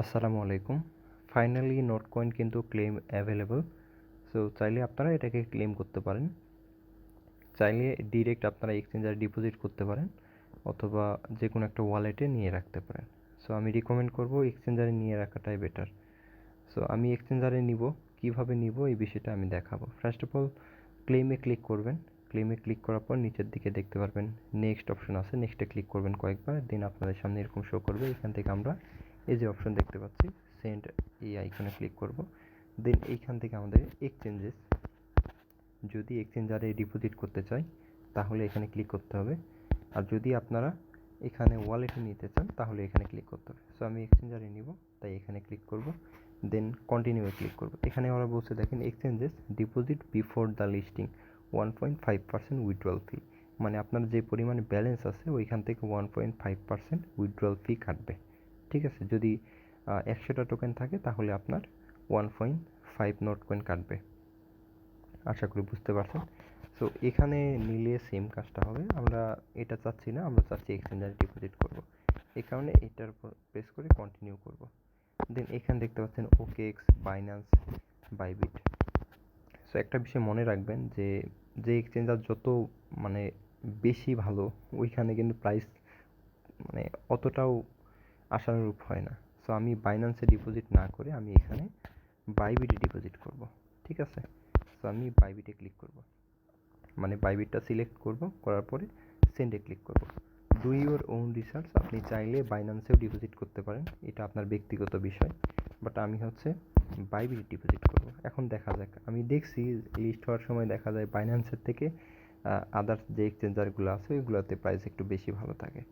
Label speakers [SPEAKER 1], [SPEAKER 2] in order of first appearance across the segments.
[SPEAKER 1] আসসালামু আলাইকুম। Finally note coin কিন্তু ক্লেম অ্যাভেলেবল সো চাইলে আপনারা এটাকে ক্লেম করতে পারেন। চাইলে ডিরেক্ট আপনারা এক্সচেঞ্জারে ডিপোজিট করতে পারেন, অথবা যে কোনো একটা ওয়ালেটে নিয়ে রাখতে পারেন। সো আমি রিকমেন্ড করব এক্সচেঞ্জারে নিয়ে রাখাটাই বেটার সো আমি এক্সচেঞ্জারে নিব, কীভাবে নিব এই বিষয়টা আমি দেখাবো। ফার্স্ট অফ অল ক্লেমে ক্লিক করবেন। ক্লেমে ক্লিক করার পর নিচের দিকে দেখতে পারবেন নেক্সট অপশন আছে নেক্সটে ক্লিক করবেন কয়েকবার দেন আপনাদের সামনে এরকম শো করবে। এখান থেকে আমরা এই যে অপশন দেখতে পাচ্ছি সেন্ড এই আইকনে ক্লিক করব। দেন এইখান থেকে আমাদের এক্সচেঞ্জেস যদি এক্সচেঞ্জারে ডিপোজিট করতে চাই, তাহলে এখানে ক্লিক করতে হবে। আর যদি আপনারা এখানে ওয়ালেটে নিতে চান, তাহলে এখানে ক্লিক করতে হবে। সো আমি এক্সচেঞ্জারে নিব, তাই এখানে ক্লিক করব। দেন কন্টিনিউয়ে ক্লিক করব। এখানে ওরা বলছে, দেখেন exchanges deposit before the listing one point five percent withdrawal fee মানে আপনার যে পরিমাণ ব্যালেন্স আছে, ওইখান থেকে one point five percent withdrawal fee কাটবে। ঠিক আছে? যদি একশোটা টোকেন থাকে, তাহলে আপনার one point five note coin কাটবে। আশা করি বুঝতে পারছেন। সো এখানে নিলে সেম কাজটা হবে। আমরা এটা চাচ্ছি না, আমরা চাচ্ছি এক্সচেঞ্জারে ডিপোজিট করব। এই কারণে এটার উপর প্রেস করে কন্টিনিউ করব। দেন এখানে দেখতে পাচ্ছেন OK X Binance Bybit so একটা বিষয় মনে রাখবেন যে যে এক্সচেঞ্জার যত মানে বেশি ভালো, ওইখানে কিন্তু প্রাইস মানে অতটাও আশানুরূপ হয় না। সো আমি বাইন্যান্সে ডিপোজিট না করে আমি এখানে বাইবিটে ডিপোজিট করব, ঠিক আছে? সো আমি বাইবিটে ক্লিক করব। মানে বাইবিটটা সিলেক্ট করব, করার পরে সেন্ডে ক্লিক করব। ডু ইউর ওন রিসার্চ আপনি চাইলে বাইন্যান্সেও ডিপোজিট করতে পারেন, এটা আপনার ব্যক্তিগত বিষয়। বাট আমি হচ্ছে বাইবিটে ডিপোজিট করব। এখন দেখা যাক, আমি দেখছি লিস্ট হওয়ার সময় দেখা যায় বাইন্যান্সের থেকে আদার্স যে এক্সচেঞ্জারগুলো আছে, ওইগুলোতে প্রাইস একটু বেশি ভালো থাকে।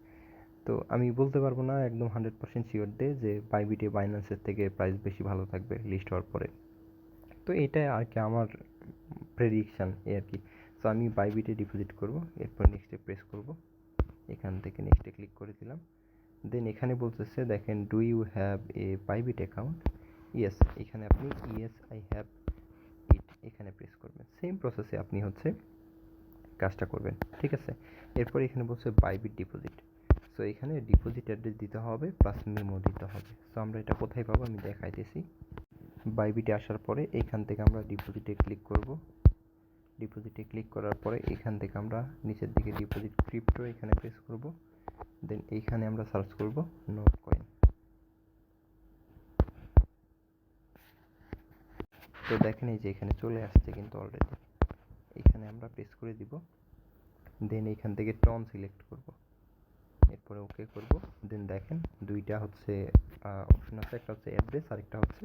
[SPEAKER 1] তো আমি বলতে পারব না একদম হান্ড্রেড পার্সেন্ট শিওর দে যে বাইবিটে বাইন্যান্সের থেকে প্রাইস বেশি ভালো থাকবে লিস্ট হওয়ার পরে। তো এটাই আর কি আমার প্রেডিকশান এ আর কি। সো আমি বাইবিটে ডিপোজিট করব, এরপর নেক্সটে প্রেস করব। এখান থেকে নেক্সটে ক্লিক করে দিলাম। দেন এখানে বলতেছে, দেখেন do you have a Bybit account yes এখানে আপনি ইয়েস আই হ্যাভ ইট এখানে প্রেস করবেন। সেম প্রসেসে আপনি হচ্ছে কাজটা করবেন, ঠিক আছে? এরপর এখানে বলছে বাইবিট ডিপোজিট সো এখানে ডিপোজিট অ্যাড্রেস দিতে হবে প্লাস মেমো দিতে হবে। সো আমরা এটা কোথায় পাবো আমি দেখাইতেছি। বাইবিটে আসার পরে এখান থেকে আমরা ডিপোজিটে ক্লিক করব। ডিপোজিটে ক্লিক করার পরে এখান থেকে আমরা নিচের দিকে ডিপোজিট ক্রিপ্টো এখানে প্রেস করব। দেন এইখানে আমরা সার্চ করব নোট কয়েন তো দেখেন এই যে এখানে চলে আসছে কিন্তু অলরেডি এখানে আমরা প্রেস করে দিব। দেন এইখান থেকে টন সিলেক্ট করব। এরপরে ওকে করব। দেন দেখেন, দুইটা হচ্ছে অপশন আছে, একটা হচ্ছে অ্যাড্রেস আরেকটা হচ্ছে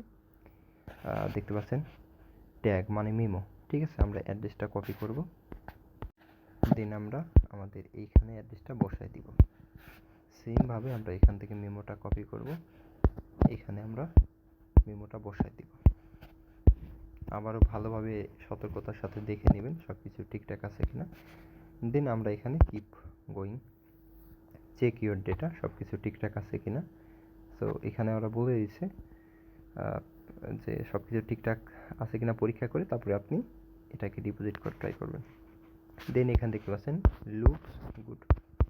[SPEAKER 1] দেখতে পাচ্ছেন ট্যাগ মানে মিমো ঠিক আছে? আমরা অ্যাড্রেসটা কপি করব। দেন আমরা আমাদের এইখানে অ্যাড্রেসটা বসাই দিব। সেমভাবে আমরা এখান থেকে মেমোটা কপি করব। এখানে আমরা মেমোটা বসাই দিব। আবারও ভালোভাবে সতর্কতার সাথে দেখে নেবেন সব কিছু ঠিকঠাক আছে কিনা। দেন আমরা এখানে keep going check your data সব কিছু ঠিকঠাক আছে কিনা। সো এখানে ওরা বলে দিচ্ছে যে সব কিছু ঠিকঠাক আছে কিনা পরীক্ষা করে তারপরে আপনি এটাকে ডিপোজিট করে ট্রাই করবেন। দেন এখান থেকে পাচ্ছেন লুকস গুড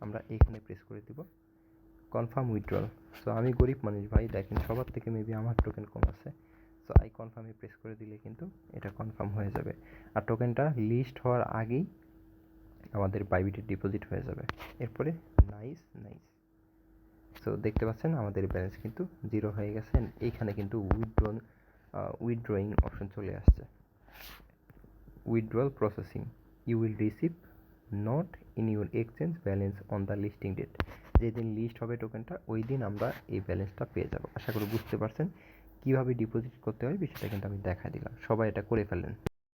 [SPEAKER 1] আমরা এখানে প্রেস করে দিব। কনফার্ম উইথড্রল সো আমি গরিব মানুষ ভাই, দেখেন সবার থেকে মেবি আমার টোকেন কম আছে। সো আই কনফার্মে প্রেস করে দিলে কিন্তু এটা কনফার্ম হয়ে যাবে। আর টোকেনটা লিস্ট হওয়ার আগেই আমাদের বাইবিটে ডিপোজিট হয়ে যাবে। এরপরে নাইস নাইস সো দেখতে পাচ্ছেন, আমাদের ব্যালেন্স কিন্তু জিরো হয়ে গেছে এইখানে কিন্তু উইথড্রন উইথড্রয়িং অপশন চলে আসছে। Withdrawal processing you will receive not in your exchange balance on the listing date যেদিন লিস্ট হবে টোকেনটা ওই দিন আমরা এই ব্যালেন্সটা পেয়ে যাব। আশা করি বুঝতে পারছেন। কীভাবে ডিপোজিট করতে হয় বিষয়টা কিন্তু আমি দেখা দিলাম। সবাই এটা করে ফেলেন